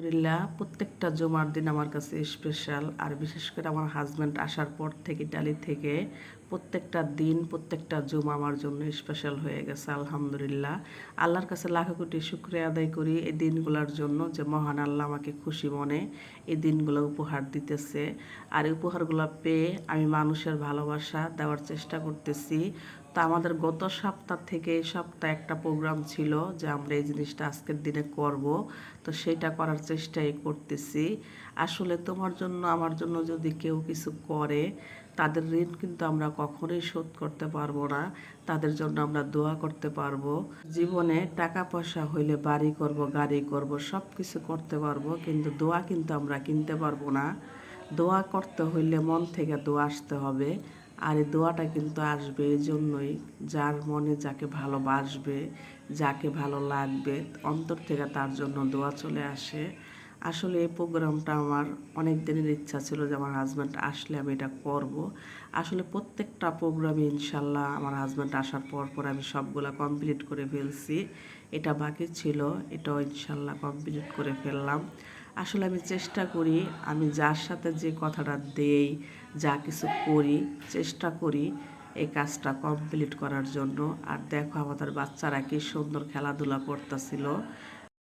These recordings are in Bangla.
আলহামদুলিল্লাহ, প্রত্যেকটা জুমার দিন আমার কাছে স্পেশাল আর বিশেষ করে আমার হাজব্যান্ড আসার পর থেকে ইটালি থেকে প্রত্যেকটা দিন, প্রত্যেকটা জুমা আমার জন্য স্পেশাল হয়ে গেছে, আলহামদুলিল্লাহ। আল্লাহর কাছে লাখো কোটি শুক্রিয়া আদায় করি এই দিনগুলোর জন্য যে মহান আল্লাহ আমাকে খুশি মনে এই দিনগুলো উপহার দিতেছে। আর এই উপহারগুলো পেয়ে আমি মানুষের ভালোবাসা দেওয়ার চেষ্টা করতেছি। তো আমাদের গত সপ্তাহ থেকে এই সপ্তাহে একটা প্রোগ্রাম ছিল যে আমরা এই জিনিসটা আজকের দিনে করব। তো সেটা করার চেষ্টাই করতেছি। আসলে তোমার জন্য, আমার জন্য যদি কেউ কিছু করে, তাদের ঋণ কিন্তু আমরা কখনোই শোধ করতে পারব না। তাদের জন্য আমরা দোয়া করতে পারব। জীবনে টাকা পয়সা হইলে বাড়ি করব, গাড়ি করব সব কিছু করতে পারব, কিন্তু দোয়া কিন্তু আমরা কিনতে পারব না। দোয়া করতে হইলে মন থেকে দোয়া আসতে হবে। আর এই দোয়াটা কিন্তু আসবে এই জন্যই। যার মনে যাকে ভালোবাসবে, যাকে ভালো লাগবে, অন্তর থেকে তার জন্য দোয়া চলে আসে। আসলে এই প্রোগ্রামটা আমার অনেক দিনের ইচ্ছা ছিল যে আমার হাজব্যান্ড আসলে আমি এটা করব। আসলে প্রত্যেকটা প্রোগ্রামে ইনশাল্লাহ আমার হাজব্যান্ড আসার পর পর আমি সবগুলা কমপ্লিট করে ফেলছি। এটা বাকি ছিল, এটাও ইনশাল্লাহ কমপ্লিট করে ফেললাম। আসলে আমি চেষ্টা করি, আমি যার সাথে যে কথাটা দেই, যা কিছু করি, চেষ্টা করি এই কাজটা কমপ্লিট করার জন্য। আর দেখো আমাদের বাচ্চারা কি সুন্দর খেলাধুলা করতেছিল।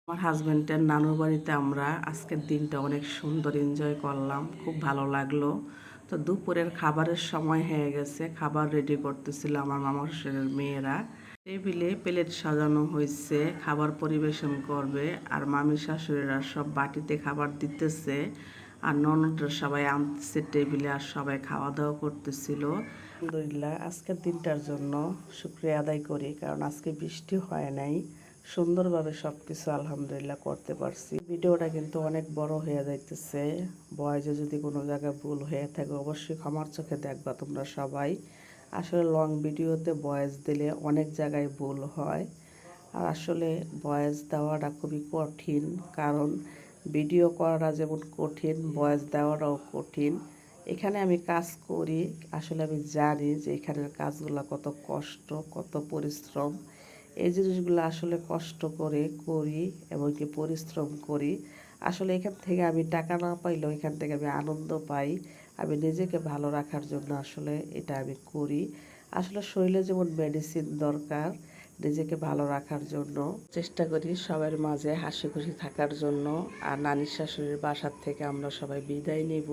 আমার হাজব্যান্ডের নানুর বাড়িতে আমরা আজকের দিনটা অনেক সুন্দর এনজয় করলাম, খুব ভালো লাগল। তো দুপুরের খাবারের সময় হয়ে গেছে, খাবার রেডি করতেছিল আমার মামার শ্বশুরের মেয়েরা। টেবিলে প্লেট সাজানো হয়েছে খাবার পরিবেশন করবে, আর মামি শাশুড়িরা সব বাটিতে খাবার দিতেছে, আর ননদরা সবাই আনতেছে টেবিলে আর সবাই খাওয়া দাওয়া করতেছিল। আলহামদুলিল্লাহ, আজকের দিনটার জন্য শুক্রিয়া আদায় করি, কারণ আজকে বৃষ্টি হয় নাই। সুন্দরভাবে সব কিছু আলহামদুলিল্লাহ করতে পারছি। ভিডিওটা কিন্তু অনেক বড় হয়ে যাইতেছে। বয়সে যদি কোনো জায়গায় ভুল হয়ে থাকে, অবশ্যই ক্ষমার চোখে দেখবা তোমরা সবাই। আসলে লং ভিডিওতে ভয়েস দিলে অনেক জায়গায় ভুল হয়। আর আসলে ভয়েস দেওয়াটা খুবই কঠিন, কারণ ভিডিও করাটা যেমন কঠিন ভয়েস দেওয়াটাও কঠিন। এখানে আমি কাজ করি, আসলে আমি জানি যে এখানের কাজগুলো কত কষ্ট, কত পরিশ্রম। এই জিনিসগুলো আসলে কষ্ট করে করি এবং কি পরিশ্রম করি। আসলে এখান থেকে আমি টাকা না পাইলেও এখান থেকে আমি আনন্দ পাই। আমি নিজেকে ভালো রাখার জন্য আসলে এটা আমি করি। আসলে শরীরে যেমন মেডিসিন দরকার নিজেকে ভালো রাখার জন্য। চেষ্টা করি সবার মাঝে হাসি খুশি থাকার জন্য। আর নানির শাশুড়ির বাসার থেকে আমরা সবাই বিদায় নেব।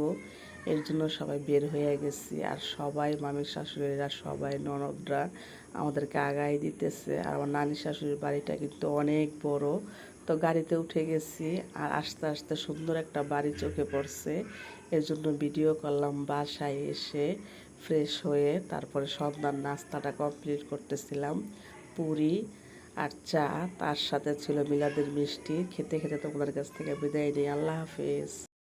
এর জন্য সবাই বের হয়ে গেছি। আর সবাই, মামির শাশুড়িরা সবাই, ননদরা আমাদেরকে আগাই দিতেছে। আর আমার নানি শাশুড়ির বাড়িটা কিন্তু অনেক বড়। তো গাড়িতে উঠে গেছি। আর আস্তে আস্তে সুন্দর একটা বাড়ি চোখে পড়ছে। এর জন্য ভিডিও করলাম বাসায় এসে, ফ্রেশ হয়ে তারপরে সন্ধ্যার নাস্তাটা কমপ্লিট করতেছিলাম। পুরি আর চা, তার সাথে ছিল মিলাদের মিষ্টি। খেতে খেতে তোমাদের কাছ থেকে বিদায় নিই। আল্লাহ হাফেজ।